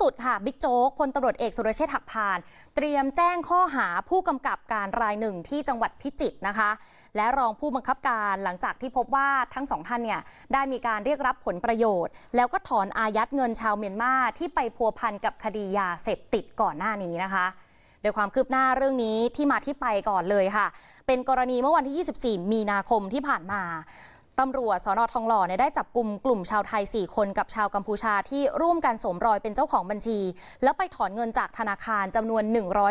สุดค่ะบิ๊กโจ๊กพลตำรวจเอกสุรเชษฐ์หักพาน เตรียมแจ้งข้อหาผู้กำกับการรายหนึ่งที่จังหวัดพิจิตรนะคะ และรองผู้บังคับการหลังจากที่พบว่าทั้งสองท่านเนี่ยได้มีการเรียกรับผลประโยชน์ แล้วก็ถอนอายัดเงินชาวเมียนมาที่ไปพัวพันกับคดียาเสพติดก่อนหน้านี้นะคะโดยความคืบหน้าเรื่องนี้ที่มาที่ไปก่อนเลยค่ะ เป็นกรณีเมื่อวันที่ 24 มีนาคมที่ผ่านมา ตำรวจสอนอทองหล่อเนี่ยได้จับกลุ่มกลุ่มชาวไทย 4 คนกับชาวกัมพูชาที่ร่วมกันสวมรอยเป็นเจ้าของบัญชี แล้วไปถอนเงินจากธนาคารจำนวน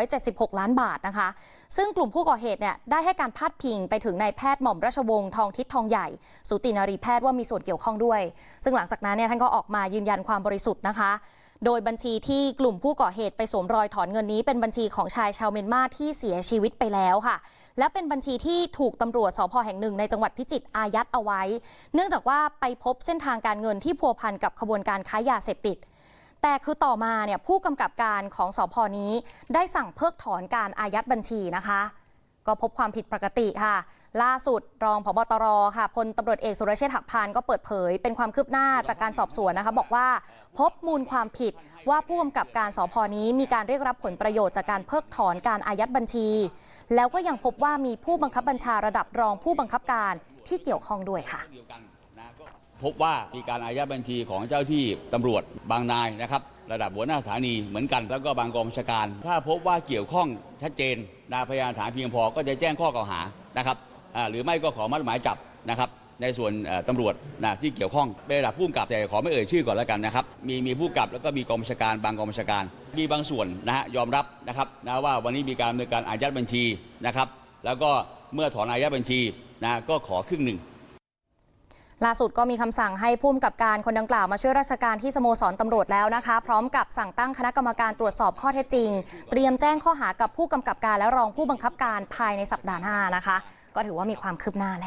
176 ล้านบาทนะคะ ซึ่งกลุ่มผู้ก่อเหตุเนี่ยได้ให้การพาดพิงไปถึงนายแพทย์หม่อมราชวงศ์ทองทิศทองใหญ่ สูตินารีแพทย์ว่ามีส่วนเกี่ยวข้องด้วย ซึ่งหลังจากนั้นเนี่ยท่านก็ออกมายืนยันความบริสุทธิ์นะคะ โดยบัญชีที่กลุ่มผู้ก่อเหตุไปสวมรอยถอนเงินนี้ เป็นบัญชีของชายชาวเมียนมาที่เสียชีวิตไปแล้วค่ะ และเป็นบัญชีที่ถูกตำรวจสพแห่งหนึ่งในจังหวัดพิจิตรอายัดเอาไว้ เนื่องจากว่าไปพบเส้นทางการเงินที่พัวพันกับขบวนการค้ายาเสพติดแต่คือต่อมาเนี่ยผู้กำกับการของสพนี้ได้สั่งเพิกถอนการอายัดบัญชีนะคะ ก็พบความผิดปกติค่ะ ล่าสุดรองผบตรค่ะพลตำรวจเอกสุรเชษฐ์หักพานก็เปิดเผย เป็นความคืบหน้าจากการสอบสวนนะคะ บอกว่าพบมูลความผิดว่าผู้กำกับการสพนี้มีการเรียกรับผลประโยชน์จากการเพิกถอนการอายัดบัญชี แล้วก็ยังพบว่ามีผู้บังคับบัญชาระดับรองผู้บังคับการที่เกี่ยวข้องด้วยค่ะ พบว่ามีการอายัดบัญชีของเจ้าที่ตำรวจบางนายนะครับ ระดับหัวหน้าสถานีเหมือนกัน แล้วก็บางกองชาการ ถ้าพบว่าเกี่ยวข้องชัดเจนนาพยานฐานเพียงพอก็จะแจ้งข้อกล่าวหานะครับหรือไม่ก็ขอมัดหมายจับนะครับในส่วนตำรวจนะที่เกี่ยวข้องเป็นระดับผู้กำกับแต่ขอไม่เอ่ยชื่อก่อนแล้วกันนะครับมีมีผู้กำกับแล้วก็มีกองบัญชาการบางกองบัญชาการ มีบางส่วนนะฮะยอมรับนะครับนะว่าวันนี้มีการดำเนินการอายัดบัญชีนะครับแล้วก็เมื่อถอนอายัดบัญชีนะก็ขอครึ่งหนึ่ง ล่าสุดก็มีคำสั่งให้ผู้มกับการคนดังกล่าวมาช่วยราชการที่สโมสรตำรวจแล้วนะคะ พร้อมกับสั่งตั้งคณะกรรมการตรวจสอบข้อเท็จจริง เตรียมแจ้งข้อหากับผู้กำกับการและรองผู้บังคับการภายในสัปดาห์หน้านะคะ ก็ถือว่ามีความคืบหน้าแล้ว